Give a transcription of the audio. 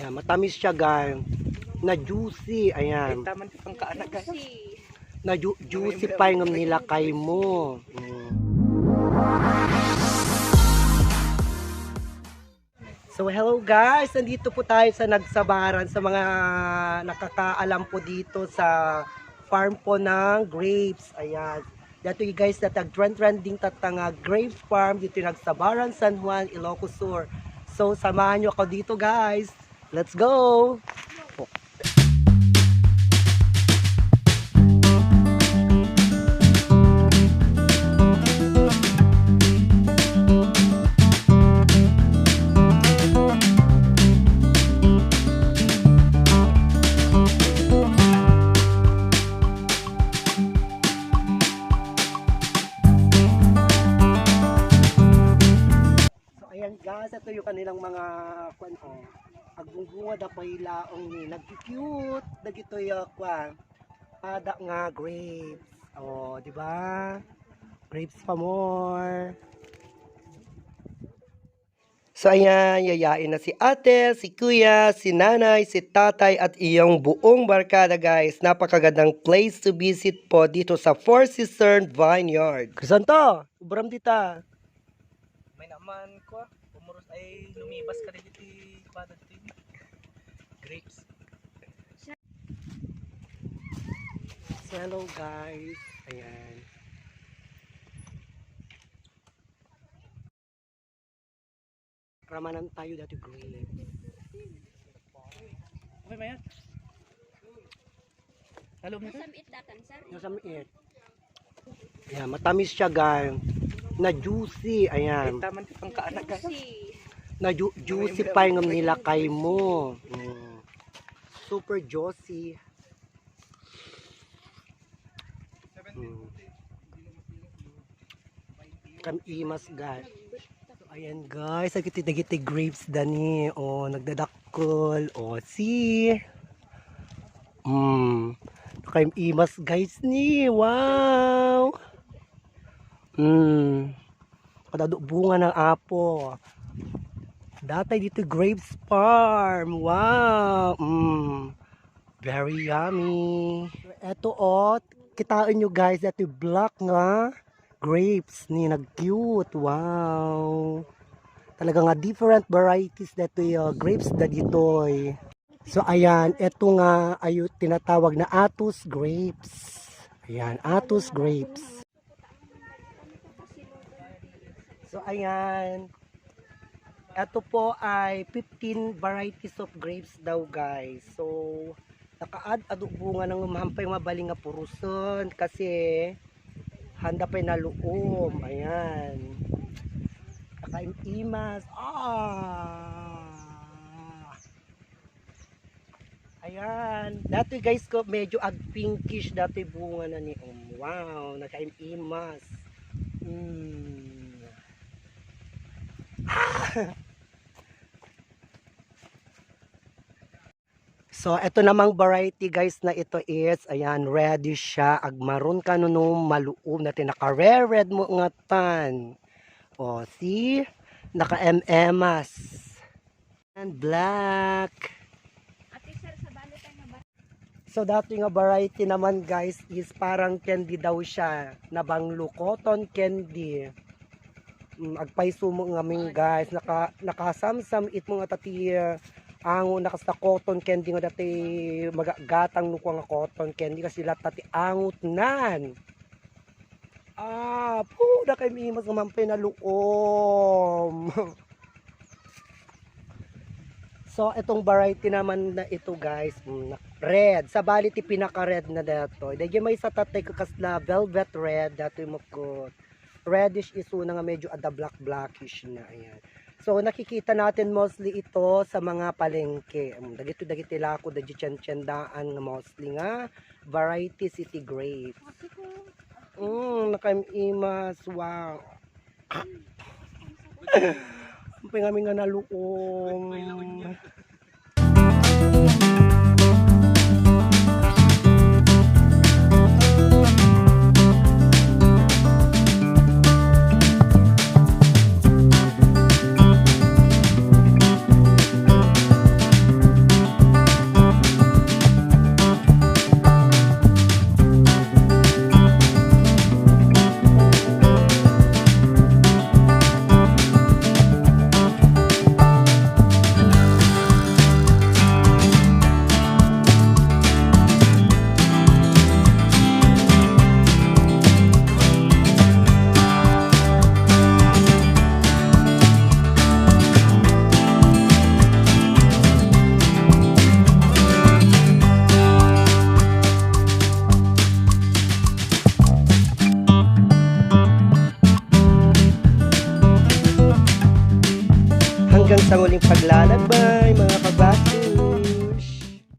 Ayan, matamis siya guys. Na juicy. Ayan. Taman pang kaanak. Na ju- juicy pa yung nila kay mo. Mm. So hello guys, nandito po tayo sa nagsabaran sa mga nakakaalam po dito sa farm po ng grapes. Ayan. Dito you guys na tag-trend-trending tatanga grape farm dito yung nagsabaran San Juan, Ilocos Sur. So samahan nyo ako dito guys. Let's go! Guys, ito yung kanilang mga kwan oh. Agbungbunga da pa ilaong ni nagki-cute. Dagito yung kwan. Ada nga grapes. Oh, di ba? Grapes pa more. So ayan, yayain na si ate, si kuya, si nanay, si tatay at iyong buong barkada guys. Napakagandang place to visit po dito sa Four Seasons Vineyard. Krisanto, ubram dita. Naman ko. Pumuros ay lumibas ka rin dito. Bada dito. Grapes. So, hello guys. Ayan. Ramanan tayo dati green. Okay, maya. Halo mo ito? Samit dakan sir. Nasa miit. Ayan, matamis siya guys. Na juicy. Ayan. Taman pang kaanak Na ju- juicy pa yung nila kay mo. Mm. Super juicy. Mm. Kamimas guys. So, ayan guys, nagkiti-giti grapes dani. Oh, nagdadakol. Oh, see? Mm. Kamimas guys ni. Wow. Mm. Kadado bunga ng apo. Datay dito grapes farm. Wow. Mm. Very yummy. Eto oh, kitaan nyo guys, ito black nga grapes ni nag-cute. Wow. Talaga nga different varieties dito yung grapes na dito. eh. So ayan, eto nga ay tinatawag na Atus grapes. Ayan, Atus grapes. So ayan, ito po ay 15 varieties of grapes daw guys. So nakaad ado bunga ng mahampay mabaling nga puruson kasi handa pa na luom. Ayan. Nakaimas. Ah! Ayan. Dati guys ko medyo ag pinkish dati bunga na ni um. Wow, nakaimas. Mm. So, ito namang variety guys na ito is, ayan, reddish siya. Agmaron ka no maluom na tinaka-rare red mo nga tan. O, see? Naka-MMas. And black. So, dati nga variety naman guys is parang candy daw siya. Nabanglo, cotton candy. Mm, agpaiso mo nga ming guys. Naka, nakasamsam it mo nga tati uh, ango nakas na cotton candy nga dati magagatang nuko nga cotton candy kasi lahat tati angot nan. Ah, po, na kay mimas nga mampay na luom. so, itong variety naman na ito guys, mm, na- red. Sa balit ti pinaka-red na dato. Dahil may sa tatay ko kasla velvet red dato mo ko. Reddish iso na nga medyo ada black blackish na ayan. So nakikita natin mostly ito sa mga palengke. Um, dagito dagiti lako dagi tiyandaan nga mostly nga variety city grape. Ate ko. Mm, nakaimas. Wow. Ang pingami nga naluong. Sa muling paglalakbay, mga